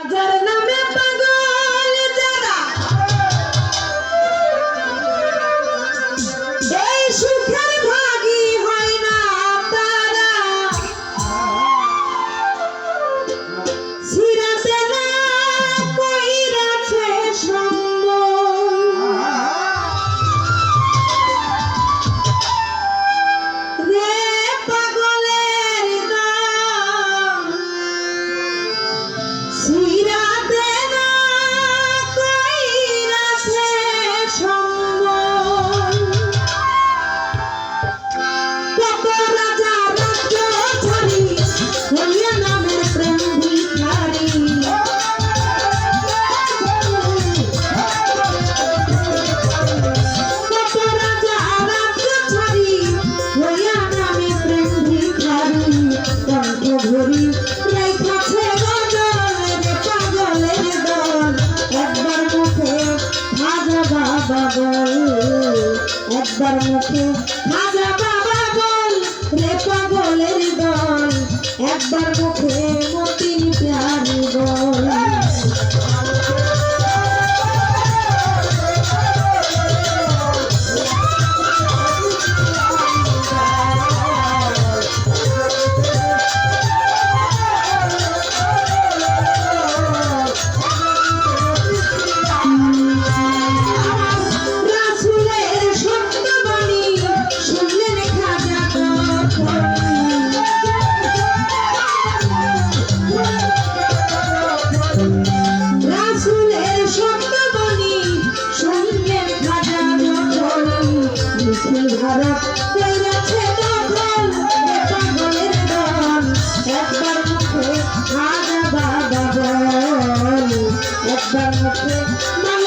I got it. একবার মুখে একবার মুখে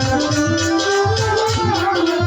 Thank you.